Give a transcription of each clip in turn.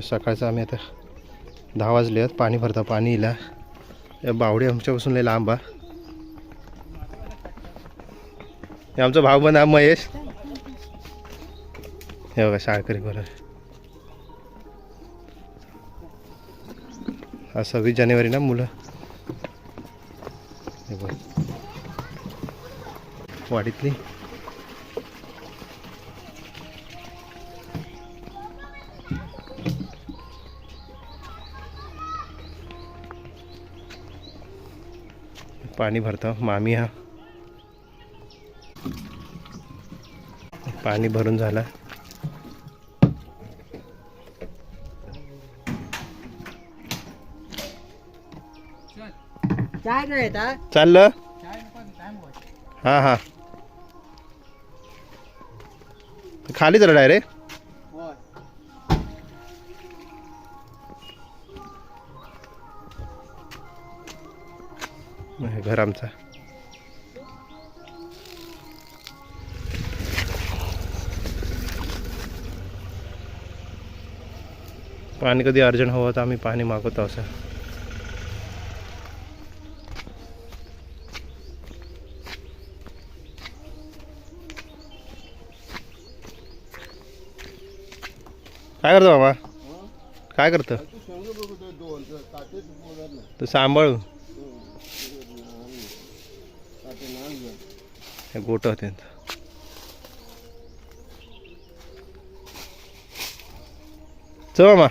सकाळचं आम्ही आता दहा वाजले आहेत. पाणी भरता पाणी इला. या बावडी आमच्यापासून लय लांब हे. आमचा भाऊ बन हा महेश. हे बघा शाळकरी बरोबर हा सव्वीस जानेवारी ना मुलं. हे बघ. वाडीतली. पाणी भरतो. मामी हा. पाणी भरून झालं. चाललं? हां हां. खाली तर डायरेक्ट आमचा. पाणी कधी अर्जंट हवं तर आम्ही पाणी मागवतो असं. काय करतो मामा? काय करतं? तू सांभाळू. हे गोट होते. चल मामा.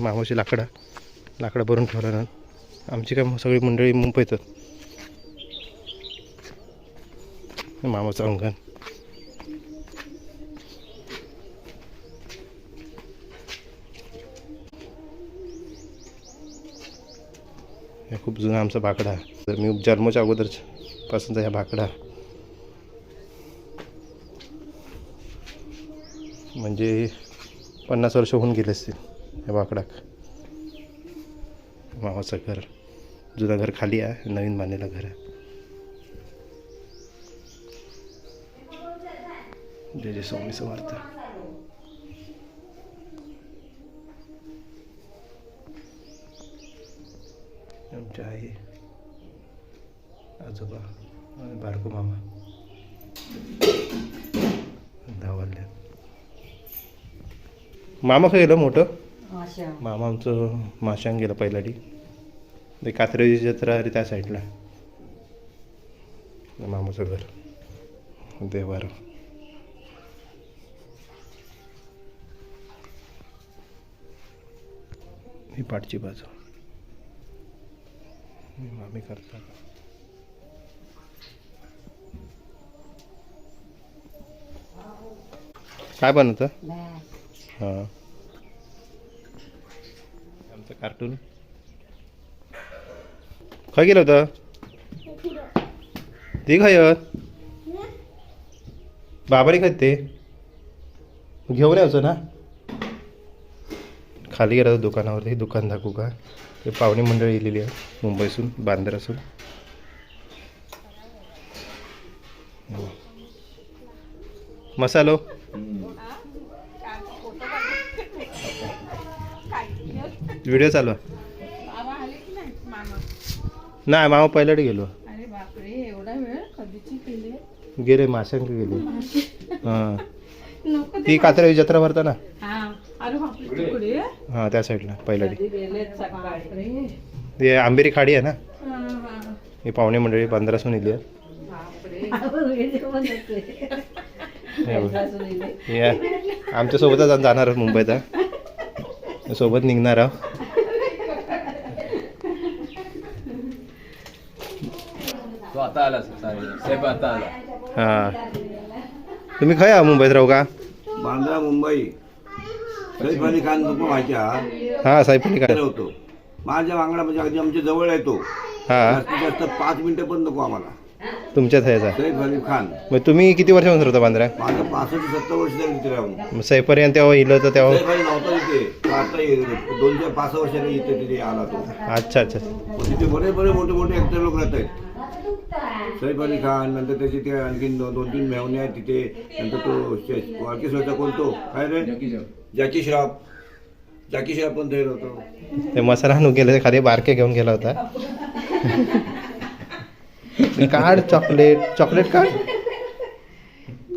मामाची लाकडं लाकडं भरून ठेवलं ना आमची काय सगळी मंडळी मुंबईत मामाचं अंगण. हे खूप जुना आमचा भाकडा. तर मी जन्माच्या अगोदर पासूनचा ह्या भाकडा. म्हणजे पन्नास वर्ष होऊन गेले असतील या भाकडाक. मावाचं घर जुनं घर खाली आहे नवीन बांधलेलं घर आहे. जय जय स्वामी समर्थ. आमच्या आई आजोबा आणि बारको मामा धावल्या मामा खय गेलं मोठं? मामा आमचं माशांग गेलं पहिल्याडी ते कात्रेची जत्रा आहे त्या साईडला. मामाचं घर. देवार. ही पाठची बाजू. ही मामी काय बनवतं? हां. आमचं कार्टून खय गेलं होतं? ते खय. बाबाने खात ते. घेऊन यायचं ना. खाली गेलं होतं दुकानावरती हे दुकान दाखवू का? ते पाहुणे मंडळी येलेली आहे मुंबईसून बांद्रासून. मसालो. व्हिडिओ चालू आहे. नाही मामा पहिल्याकडे गेलो. गेले माशांक गेले. हां. ती कात्रे जत्रा भरता ना हा अरे हां त्या साईडला पहिल्याडी सकाळी? ते आंबेरी खाडी आहे ना? हा, हा. ही पाहुणे मंडळी बांद्रासून इली आहे बापरे. हे बघ. हे आहे. आमच्या सोबतच जाणार आहोत मुंबईत. सोबत निघणार आहोत हां. तुम्ही खय आहा मुंबईत राहू का? बांद्रा मुंबई. सैफ अली खान नको व्हायच्या. हां साहेब काय होतो. माझ्या वांगडा म्हणजे अगदी आमच्या जवळ आहे तो. हां. जास्तीत जास्त पाच मिनिटं पण नको आम्हाला. तुमच्यात ह्याचा सैफ अली खान मग तुम्ही किती वर्षापासून राहता बांद्रा? माझं पासष्ट सत्तर वर्ष झाली तिथे राहून. मग सैपर्यंत तेव्हा इलं तर तेव्हा सैफ अली नव्हता तिथे तो आता ये- दोन चार पाच सहा वर्षांनी इथे तिथे आला तो. अच्छा अच्छा. मग तिथे बरे बरे मोठे मोठे ऍक्टर लोक राहत आहेत. सैफ अली खान नंतर त्याचे ते आणखीन दोन दोन तीन मेहणे आहेत तिथे. नंतर तो शे- कोण तो? काय रे? जॅकी श्रॉफ जॅकी श्रॉफ पण होतो. ते मसाला आणून गेले खाली बारके घेऊन गेला होता. काढ चॉकलेट चॉकलेट काढ.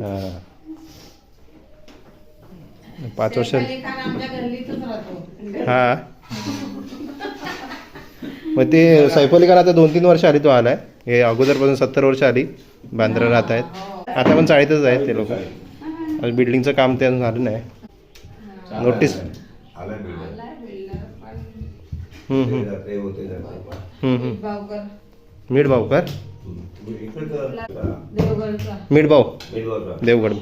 हा. पाच वर्ष हा. मग ते सैफ अली खान आता दोन तीन वर्ष आली तो आलाय. हे अगोदरपासून सत्तर वर्ष आली बांद्रा राहत आहेत आता पण चाळीतच आहेत ते लोक. बिल्डिंगचं काम ते अजून झालं नाही. नोटीस मीठ देवगडचा मीठ भाऊ. देवगड.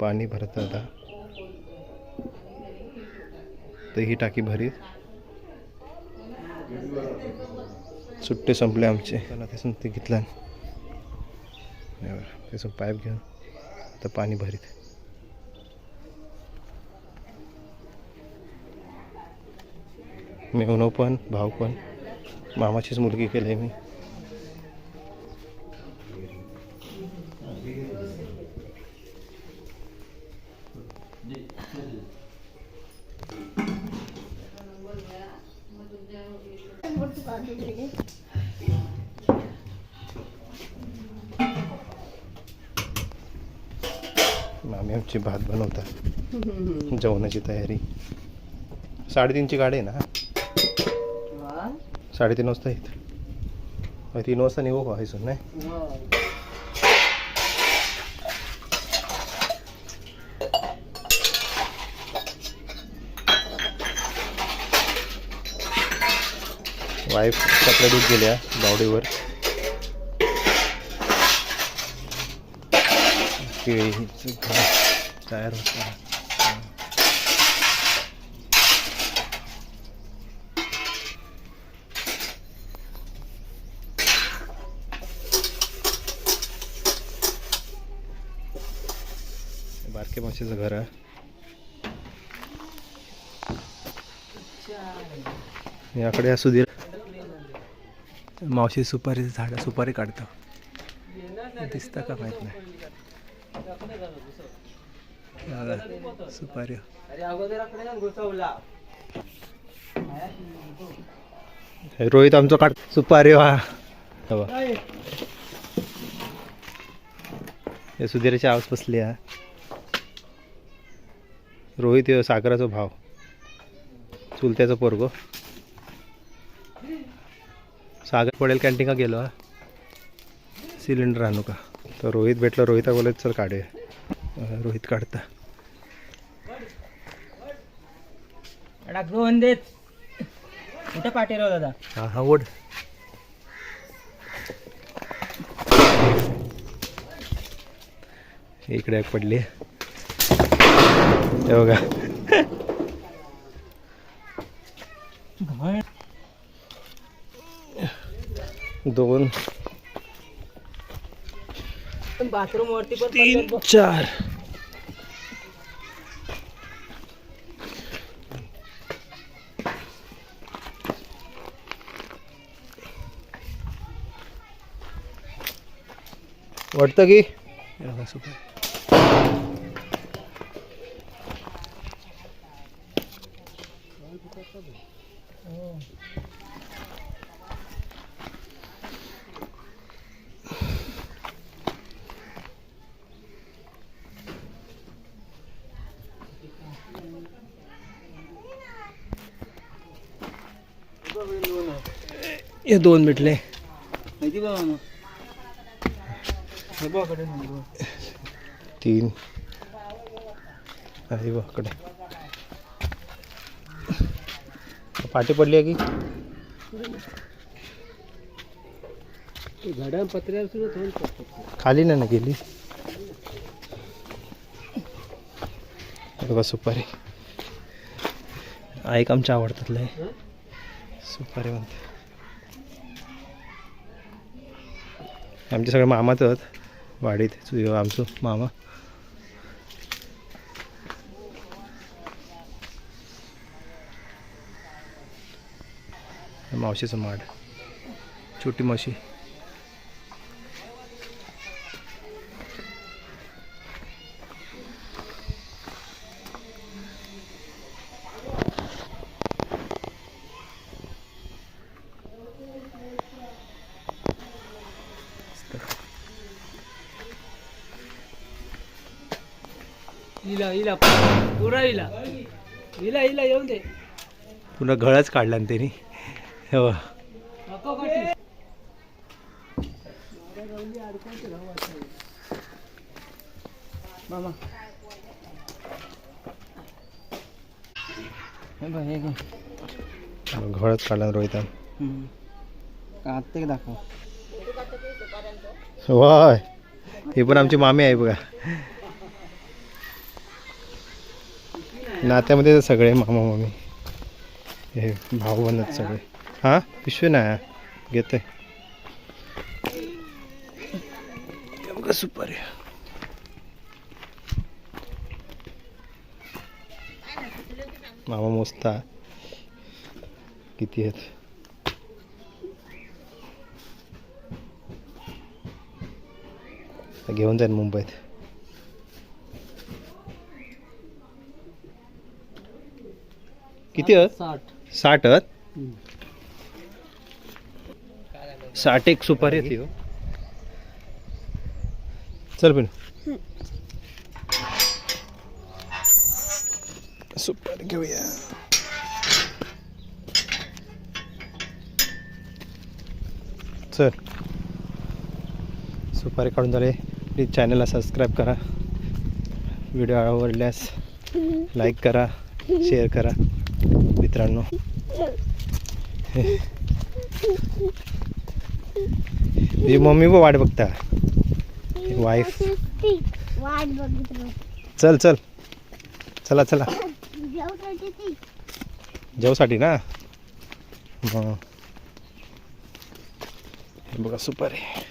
पाणी भरत आता. तर ही टाकी भरीत. सुट्टे संपले आमचे. त्याला त्यासून ते घेतलं. त्याचं पाईप घेऊन आता पाणी भरीत मेवनो पण भाऊ पण मामाचीच मुलगी केली मी मामी आमची भात बनवतात. जेवणाची तयारी. साडेतीनची गाडी आहे ना? साडेतीन वाजता येत. तीन वाजता निघू का? इथून नाही? वाईफ कपडे दूध गेल्या बावडीवर. केळीचं घड तयार होतं बारके माशीचं घर आहे. याकडे या सुधीर. मावशी सुपारी झाड सुपारी काढतो. दिसतं का माहीत नाही. सुपारी. हे रोहित आमचं काढ सुपारी वा. हे. हे सुधीरची आवाज बसली आहे रोहित ह्यो सागराचा भाव. चुलत्याचा पोरगो. सागर पडेल कॅन्टीन का गेलो हा? सिलेंडर आणू का? तर रोहित भेटला रोहिता बोलत चल काढूया अं, रोहित काढता. कुठे पाटील दादा? हा हा ओढ. इकडे एक पडली. हे बघा. दोन. बाथरूम वरती पण तीन चार. वाटतं की? हे दोन भेटले तीन. आहे बघकडे पाठी पडली आहे की? पत्र्यावर सुद्धा खाली नाही ना गेली? बघा सुपारी. ऐक आमच्या आवडतातलं आहे सुपारी म्हणते. आमचे सगळे मामाच आहेत. वाडीत आमचं मामा. मावशीचं माड. छोटी मावशी. पुरा येऊन दे. पुन्हा गळच काढला ना त्यांनी. हो. नको कटी मामा. बघ घे. गळच काढला रोहित दाखव. वाय. हे पण आमची मामी आहे बघा. नात्यामध्ये तर सगळे मामा मामी. हे भाऊ बनत सगळे. हां? पिशवी नाही घेते. बघा सुपारी. मामा मोजता. किती आहेत? घेऊन जाईन मुंबईत. किती आहेत साठ. साठ आहेत साठ एक सुपारी येते हो. चल पण सुपारी घेऊया. चल. सुपारी काढून झाले. प्लीज चॅनलला सबस्क्राईब करा. व्हिडिओ आवडल्यास लाईक करा शेअर करा. मित्रांनो. तुझी मम्मी पण वाट बघता. वाईफ चल चल. चला चला. जेवसाठी ना? मग. हे बघा आहे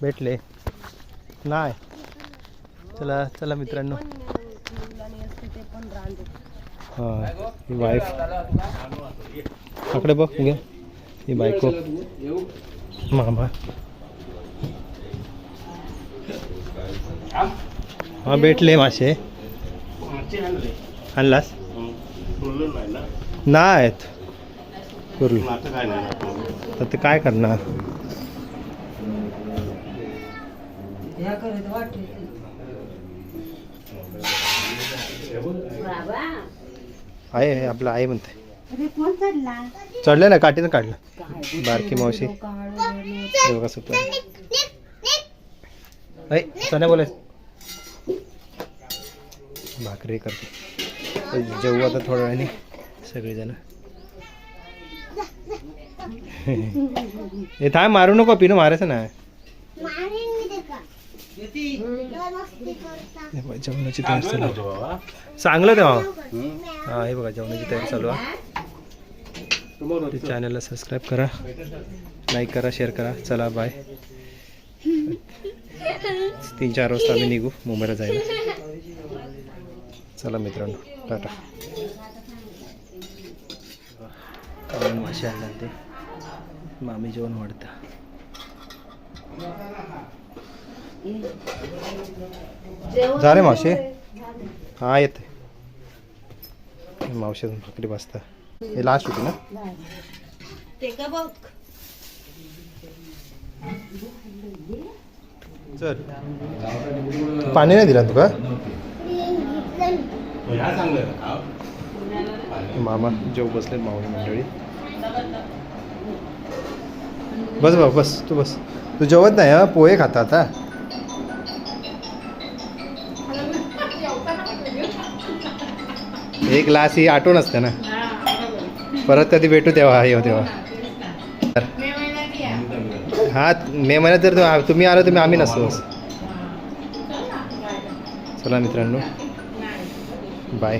भेटले. नाही. चला चला मित्रांनो. हां ही वाईफ आकडे बघ घे. ही बायको. मामा. हा भेटले मासे. आणलास? नाहीत. कुर्ली तर ते काय करणार? आहे आहे, आपलं आहे म्हणते. अरे कोण चढला? चढलं ना काठीनं काढलं. बारकी मावशी. हे बघा सुपर ऐ सण्या बोलाय. भाकरी करते. तर जेवू आता थोड्या वेळाने सगळेजण. हे थांब मारू नको पिणं मारायचं मारीन. जेवणाची तयारी चालू आहे. चांगलं तेव्हा? हा हे बघा जेवणाची तयारी चालू आहे. चॅनलला सबस्क्राईब करा. लाईक करा शेअर करा. चला बाय तीन चार वाजता आम्ही निघू मुंबईला जायला. चला मित्रांनो टाटा. कावळे मासे आणला ते मामी जेवण वाढतं. झाले मावशी? हा येते. मावशी भाकरी वाजता हे लास्ट होती ना? चल. पाणी नाही दिला तुका? मामा जेव बसले मावळी मंडळी. बस बाबा बस तू बस. तू जेवत नाही हा? पोहे खाता आता? एक लास ही आठवण असते ना? परत कधी भेटू तेव्हा येऊ हो तेव्हा. हा मे महिन्यात जर तुम्ही आलो तुम्ही आम्ही नसतो. चला मित्रांनो. बाय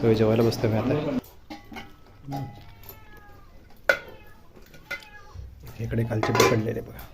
सोय जेवायला बसतो मी आता. इकडे कालचे पकडलेले बघा.